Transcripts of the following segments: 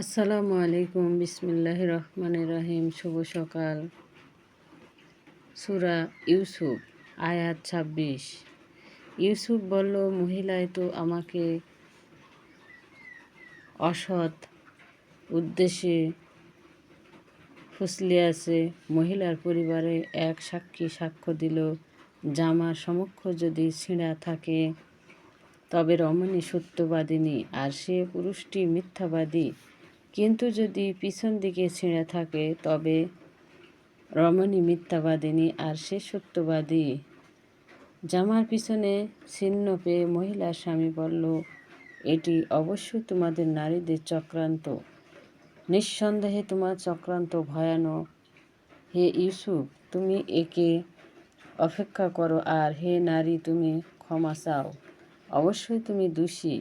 আসসালামু আলাইকুম বিসমিল্লাহ রহমান রহিম, শুভ সকাল। সুরা ইউসুফ, আয়াত ছাব্বিশ। ইউসুফ বলল, মহিলায় তো আমাকে অসৎ উদ্দেশ্যে ফুসলিয়াছে মহিলার পরিবারে এক সাক্ষী সাক্ষ্য দিল, জামার সমক্ষ যদি ছিঁড়া থাকে, তবে রমণী সত্যবাদিনী আর সে পুরুষটি মিথ্যাবাদী। কিন্তু যদি পিছন দিকে ছিঁড়ে থাকে, তবে রমণী মিথ্যাবাদিনী আর সে সত্যবাদী। জামার পিছনে ছিন্ন পেয়ে মহিলার স্বামী বলল, এটি অবশ্যই তোমাদের নারীদের চক্রান্ত। নিঃসন্দেহে তোমার চক্রান্ত ভয়ানক। হে ইউসুফ, তুমি একে অপেক্ষা করো, আর হে নারী, তুমি ক্ষমা চাও। অবশ্যই তুমি দোষী।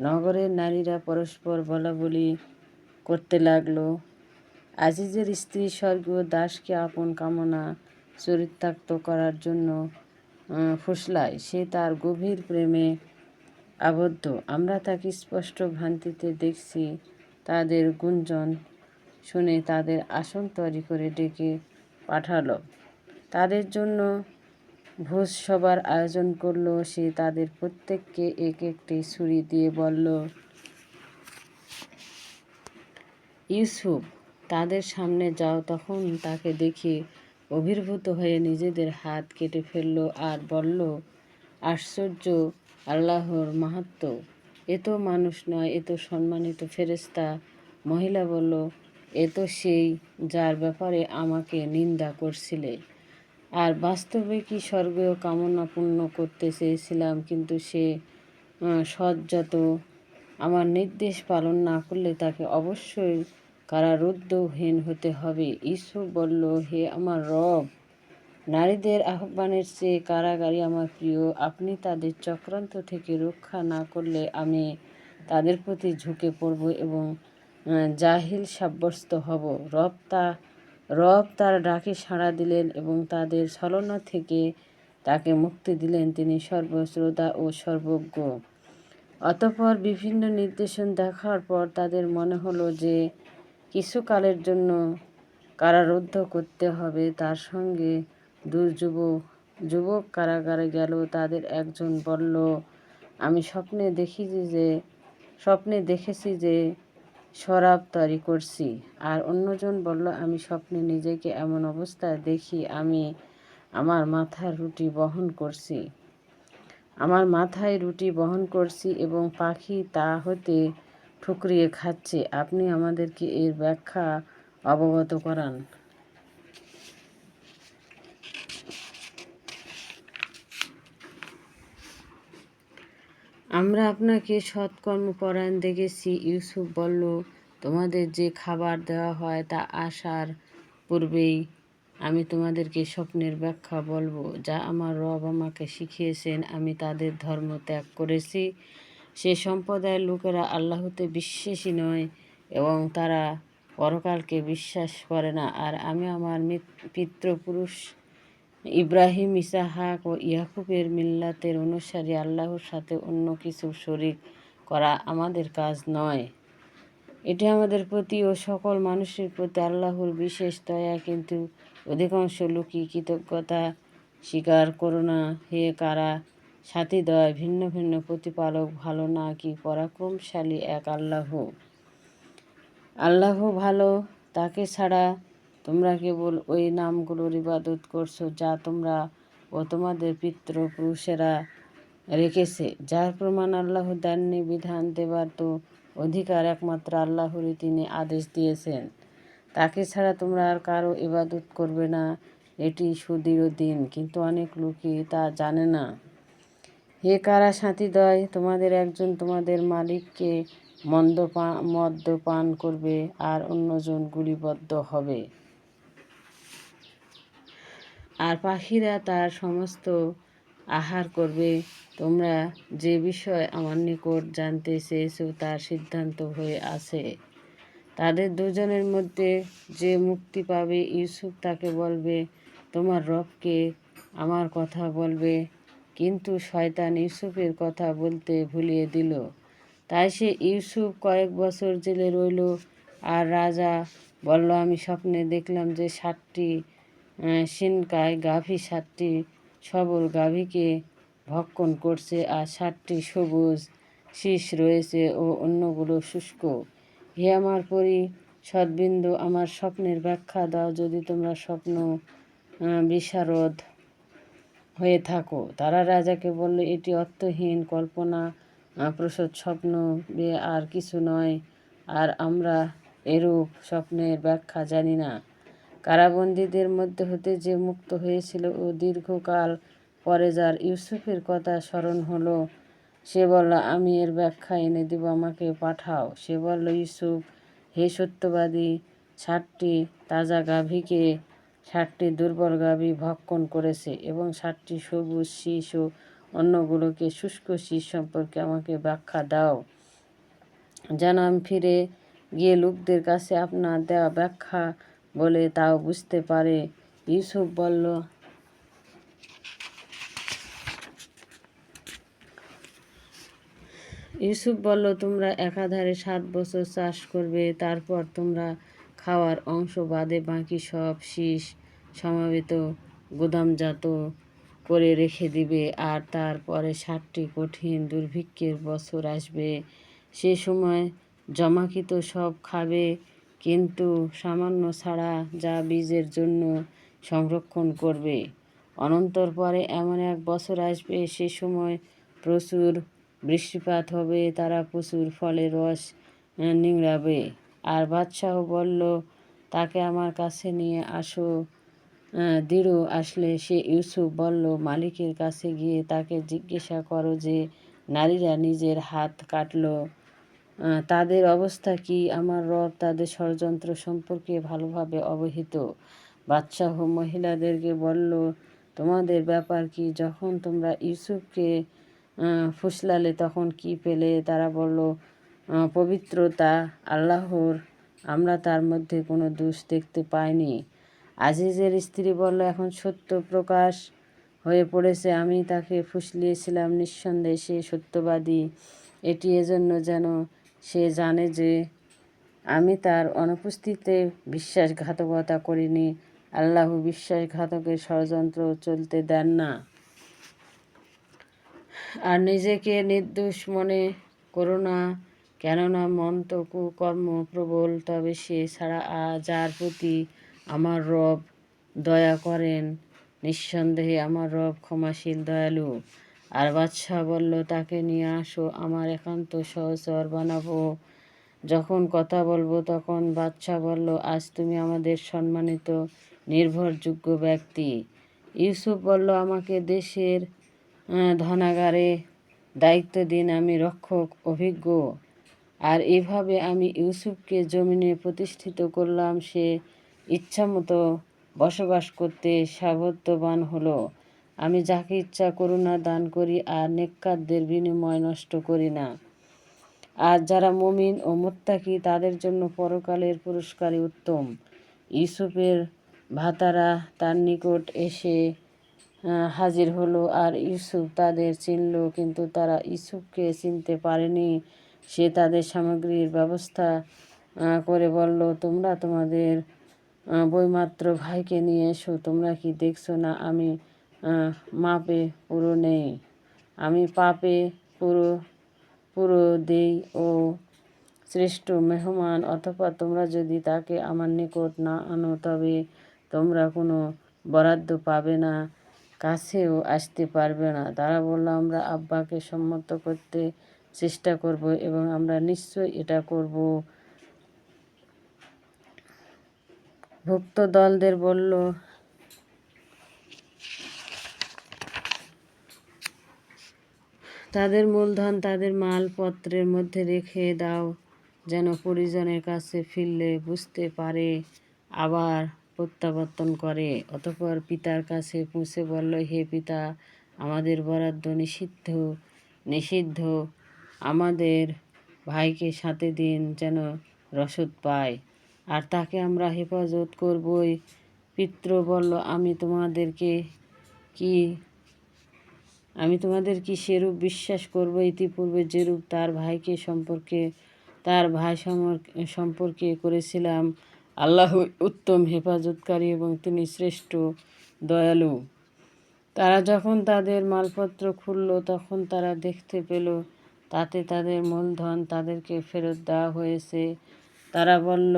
নগরের নারীরা পরস্পর বলা বলি করতে লাগল। আজিজের স্ত্রী স্বর্গীয় দাসকে আপন কামনা চরিতার্থ করার জন্য ফুসলায়। সে তার গভীর প্রেমে আবদ্ধ। আমরা তাকে স্পষ্ট ভ্রান্তিতে দেখছি। তাদের গুঞ্জন শুনে তাদের আসন তৈরি করে ডেকে পাঠালো। তাদের জন্য ভোজ সবার আয়োজন করল। সে তাদের প্রত্যেককে এক একটি ছুরি দিয়ে বলল ইউসুফ তাদের সামনে যাও, তখন তাকে দেখে অভিভূত হয়ে নিজেদের হাত কেটে ফেলল আর বলল, আশ্চর্য, আল্লাহর মাহাত্ম। এ তো মানুষ নয়, এ তো সম্মানিত ফেরেস্তা মহিলা বলল, এ তো সেই যার ব্যাপারে আমাকে নিন্দা করছিলে। আর বাস্তবে কি স্বর্গীয় কামনা পূর্ণ করতে চেয়েছিলাম, কিন্তু সে সজ্জাত আমার নির্দেশ পালন না করলে তাকে অবশ্যই কারারুদ্ধহীন হতে হবে। ঈশ্বর বলল, হে আমার রব, নারীদের আহ্বানের চেয়ে কারাগারি আমার প্রিয়। আপনি তাদের চক্রান্ত থেকে রক্ষা না করলে আমি তাদের প্রতি ঝুঁকে পড়ব এবং জাহিল সাব্যস্ত হব। রব তা, রব তার ডাকে সাড়া দিলেন এবং তাদের ছলনা থেকে তাকে মুক্তি দিলেন। তিনি সর্বশ্রোতা ও সর্বজ্ঞ। অতপর বিভিন্ন নির্দেশন দেখার পর তাদের মনে হলো যে কিছুকালের জন্য কারারুদ্ধ করতে হবে। তার সঙ্গে দুর্যুবক যুবক কারাগারে গেল। তাদের একজন বলল, আমি স্বপ্নে দেখেছি যে, স্বপ্নে দেখেছি যে শরাব তৈরি করছি। আর অন্যজন বলল, আমি স্বপ্নে নিজেকে এমন অবস্থায় দেখি, আমি আমার মাথার রুটি বহন করছি। আমার মাথায় রুটি বহন করছি এবং পাখি তা হতে ঠুকরিয়ে খাচ্ছে। আপনি আমাদেরকে এর ব্যাখ্যা অবগত করান। আমরা আপনাকে সৎকর্মপরায়ণ দেখেছি, ইউসুফ বলল, তোমাদের যে খাবার দেওয়া হয় তা আসার পূর্বেই আমি তোমাদেরকে স্বপ্নের ব্যাখ্যা বলব, যা আমার রব আমাকে শিখিয়েছেন, আমি তাদের ধর্ম ত্যাগ করেছি। সে সম্প্রদায়ের লোকেরা আল্লাহতে বিশ্বাসী নয় এবং তারা পরকালকে বিশ্বাস করে না। আর আমি আমার পিতৃপুরুষ ইব্রাহিম, ইসাহাক ও ইয়াকুবের মিল্লাতের অনুসারী আল্লাহর সাথে অন্য কিছু শরিক করা আমাদের কাজ নয়। এটি আমাদের প্রতি ও সকল মানুষের প্রতি আল্লাহর বিশেষ দয়া, কিন্তু অধিকাংশ লোকই কৃতজ্ঞতা স্বীকার করো না। হে কারা? সাথী দয়, ভিন্ন ভিন্ন প্রতিপালক, ভালো না কি পরাক্রমশালী এক আল্লাহ? আল্লাহ ভালো, তাকে ছাড়া তোমরা কেবল ওই নামগুলোর ইবাদত করছ যা তোমরা ও তোমাদের পিতৃপুরুষেরা রেখেছে। যার প্রমাণ আল্লাহ দেননি, বিধান দেবার তো অধিকার একমাত্র আল্লাহরই তিনি আদেশ দিয়েছেন। তাকে ছাড়া তোমরা আর কারও ইবাদত করবে না। এটি সুদৃঢ় দিন, কিন্তু অনেক লোকই তা জানে না। হে কারা সাথীদয় তোমাদের একজন তোমাদের মালিককে মন্দ মদ্য পান করবে, আর অন্যজন গুলিবদ্ধ হবে। আর পাখিরা তার সমস্ত আহার করবে। তোমরা যে বিষয় আমার নিকট জানতে চেয়েছ, তার সিদ্ধান্ত হয়ে আছে। তাদের দুজনের মধ্যে যে মুক্তি পাবে, ইউসুফ তাকে বলবে, তোমার রবকে আমার কথা বলবে। কিন্তু শয়তান ইউসুফের কথা বলতে ভুলিয়ে দিল। তাই সে ইউসুফ কয়েক বছর জেলে রইল আর রাজা বলল, আমি স্বপ্নে দেখলাম যে সাতটি সিনকায় গাভী, সাতটি সবল গাভীকে ভক্ষণ করছে আর সাতটি সবুজ শীষ রয়েছে ও অন্যগুলো শুষ্ক। হে আমার পরি সদ্বিন্দু আমার স্বপ্নের ব্যাখ্যা দাও যদি তোমরা স্বপ্ন বিশারদ হয়ে থাকো। তারা রাজাকে বলল, এটি অর্থহীন কল্পনা প্রসদ স্বপ্ন আর কিছু নয়। আর আমরা এরূপ স্বপ্নের ব্যাখ্যা জানি না। কারাবন্দীদের মধ্যে হতে যে মুক্ত হয়েছিল ও দীর্ঘকাল পরে যার ইউসুফের কথা স্মরণ হলো সে বলল, আমি এর ব্যাখ্যা এনে দিব, আমাকে পাঠাও। সে বলল, ইউসুফ, হে সত্যবাদী, ষাটটি তাজা গাভীকে, ষাটটি দুর্বল গাভী ভক্ষণ করেছে এবং ষাটটি সবুজ শীষ ও অন্যগুলোকে শুষ্ক শীষ সম্পর্কে আমাকে ব্যাখ্যা দাও। যেন আমি ফিরে গিয়ে লোকদের কাছে আপনার দেওয়া ব্যাখ্যা বলে তাও বুঝতে পারে। ইউসুফ বলল ইউসুফ বলল, তোমরা একাধারে সাত বছর চাষ করবে, তারপর তোমরা খাওয়ার অংশ বাদে বাকি সব শীষ সমাবেত গুদামজাত করে রেখে দিবে, আর তারপরে ষাটটি কঠিন দুর্ভিক্ষের বছর আসবে। সে সময় জমাকৃত সব খাবে, কিন্তু সামান্য ছাড়া যা বীজের জন্য সংরক্ষণ করবে। অনন্তর পরে এমন এক বছর আসবে, সে সময় প্রচুর বৃষ্টিপাত হবে, তারা প্রচুর ফলের রস নিংড়াবে। আর বাদশাহ বলল, তাকে আমার কাছে নিয়ে আসো। দৃঢ় আসলে সে ইউসুফ বলল, মালিকের কাছে গিয়ে তাকে জিজ্ঞাসা করো যে, নারীরা নিজের হাত কাটল। তাদের অবস্থা কি? আমার রব তাদের ষড়যন্ত্র সম্পর্কে ভালোভাবে অবহিত। বাদশাহ মহিলাদেরকে বলল, তোমাদের ব্যাপার কি? যখন তোমরা ইউসুফকে ফুসলালে তখন কি পেলে? তারা বলল পবিত্রতা আল্লাহর। আমরা তার মধ্যে কোনো দোষ দেখতে পাইনি। আজিজের স্ত্রী বলল, এখন সত্য প্রকাশ হয়ে পড়েছে। আমি তাকে ফুসলিয়েছিলাম নিঃসন্দেহে। সে সত্যবাদী। এটি এজন্য যেন সে জানে যে আমি তার অনুপস্থিতিতে বিশ্বাসঘাতকতা করিনি। আল্লাহ বিশ্বাসঘাতকের ষড়যন্ত্র চলতে দেন না। আর নিজেকে নির্দোষ মনে করো না। কেননা মন্ত কুকর্ম প্রবল, তবে সে ছাড়া যার প্রতি আমার রব দয়া করেন, নিঃসন্দেহে আমার রব ক্ষমাশীল, দয়ালু। আর বাদশাহ বলল, তাকে নিয়ে আসো, আমার একান্ত সহচর বানাবো। যখন কথা বলব তখন বাদশাহ বলল, আজ তুমি আমাদের সম্মানিত, নির্ভরযোগ্য ব্যক্তি। ইউসুফ বলল, আমাকে দেশের ধনাগারে দায়িত্ব দিন আমি রক্ষক, অভিজ্ঞ। আর এভাবে আমি ইউসুফকে জমিনে প্রতিষ্ঠিত করলাম, সে ইচ্ছামতো বসবাস করতে সাবত্যবান হলো। আমি যাকে ইচ্ছা করুণা দান করি আর নেককারদের বিনিময় নষ্ট করি না। আর যারা মমিন ও মোত্তাকি, তাদের জন্য পরকালের পুরস্কারই উত্তম। ইউসুফের ভাতারা তার নিকট এসে হাজির হলো আর ইউসুফ তাদের চিনল, কিন্তু তারা ইউসুফকে চিনতে পারেনি। সে তাদের সামগ্রীর ব্যবস্থা করে বলল, তোমরা তোমাদের বইমাত্র ভাইকে নিয়ে এসো, তোমরা কি দেখছ না আমি মাপে পুরো নেই। আমি পাপে পুরো পুরো দেই ও শ্রেষ্ঠ মেহমান, অথবা তোমরা যদি তাকে আমার নিকট না আনো, তবে তোমরা কোনো বরাদ্দ পাবে না। কাছেও আসতে পারবে না। তারা বলল, আমরা আব্বাকে সম্মত করতে চেষ্টা করব এবং আমরা নিশ্চয়ই এটা করব। ভুক্ত দলদের বলল, তাদের মূলধন তাদের মালপত্রের মধ্যে রেখে দাও, যেন পরিজনের কাছে ফিরলে বুঝতে পারে আবার প্রত্যাবর্তন করে। অতপর পিতার কাছে পৌঁছে বলল, হে পিতা, আমাদের বরাদ্দ নিষিদ্ধ নিষিদ্ধ। আমাদের ভাইকে সাথে দিন যেন রসদ পায়। আর তাকে আমরা হেফাজত করবই। পিত্র বলল, আমি তোমাদেরকে কি, আমি তোমাদের কি সেরূপ বিশ্বাস করব? ইতিপূর্বে যেরূপ তার ভাইকে সম্পর্কে, তার ভাই সম্পর্কে করেছিলাম আল্লাহ উত্তম হেফাজতকারী এবং তিনি শ্রেষ্ঠ দয়ালু। তারা যখন তাদের মালপত্র খুলল, তখন তারা দেখতে পেল, তাতে তাদের মূলধন তাদেরকে ফেরত দেওয়া হয়েছে। তারা বলল,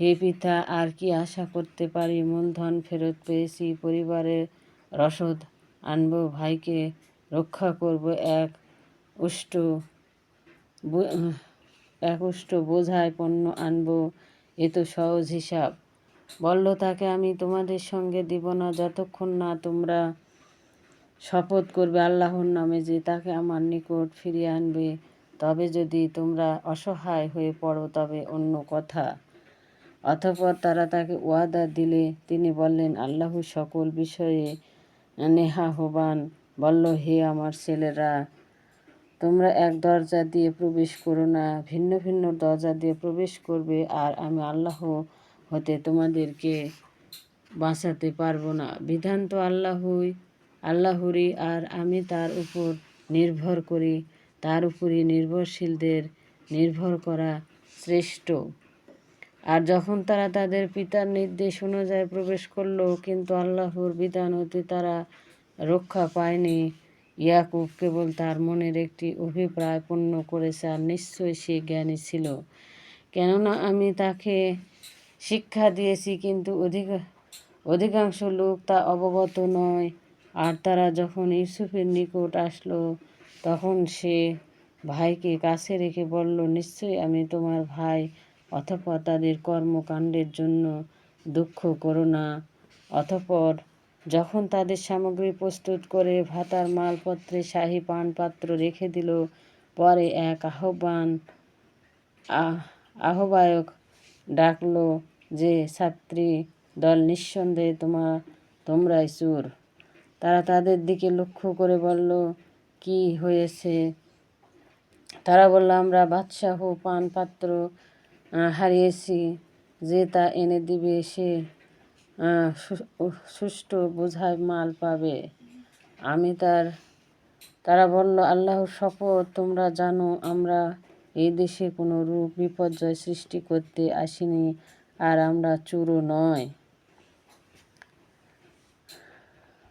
হে পিতা, আর কি আশা করতে পারি? মূলধন ফেরত পেয়েছি, পরিবারের রসদ আনব, ভাইকে রক্ষা করব। এক উষ্ট এক উষ্ট বোঝায় পণ্য আনব এ তো সহজ হিসাব। বলল, তাকে আমি তোমাদের সঙ্গে দিব না, যতক্ষণ না তোমরা শপথ করবে আল্লাহর নামে যে তাকে আমার নিকট ফিরিয়ে আনবে। তবে যদি তোমরা অসহায় হয়ে পড়ো, তবে অন্য কথা। অতঃপর তারা তাকে ওয়াদা দিলে। তিনি বললেন, আল্লাহ সকল বিষয়ে নেহাহবান। বলল, হে আমার ছেলেরা তোমরা এক দরজা দিয়ে প্রবেশ করো না, ভিন্ন ভিন্ন দরজা দিয়ে প্রবেশ করবে আর আমি আল্লাহ হতে তোমাদেরকে বাঁচাতে পারব না। বিধান তো আল্লাহই, আল্লাহরই, আর আমি তার উপর নির্ভর করি, তার উপরই নির্ভরশীলদের নির্ভর করা শ্রেষ্ঠ। আর যখন তারা তাদের পিতার নির্দেশ অনুযায়ী প্রবেশ করল, কিন্তু আল্লাহর বিধান হতে তারা রক্ষা পায়নি ইয়াকুব কেবল তার মনের একটি অভিপ্রায় পূর্ণ করেছে আর নিশ্চয়ই সে জ্ঞানী ছিল। কেননা আমি তাকে শিক্ষা দিয়েছি, কিন্তু অধিক অধিকাংশ লোক তা অবগত নয়। আর তারা যখন ইউসুফের নিকট আসলো, তখন সে ভাইকে কাছে রেখে বলল, নিশ্চয়ই আমি তোমার ভাই অতঃপর তাদের কর্মকাণ্ডের জন্য দুঃখ করো না। অতঃপর যখন তাদের সামগ্রী প্রস্তুত করে ভাতার মালপত্রে শাহী পানপাত্র রেখে দিল, পরে এক আহ্বান, আহ- আহ্বায়ক ডাকলো যে, ছাত্রী, দল নিঃসন্দেহে তোমার তোমরাই চোর। তারা তাদের দিকে লক্ষ্য করে বলল, কি হয়েছে? তারা বলল, আমরা বাদশাহ পানপাত্র হারিয়েছি, যে তা এনে দিবে সে সুষ্ঠু বোঝায় মাল পাবে। আমি তার, তারা বলল, আল্লাহর শপথ, তোমরা জানো, আমরা এই দেশে কোনো রূপ বিপর্যয় সৃষ্টি করতে আসিনি, আর আমরা চুরো নয়।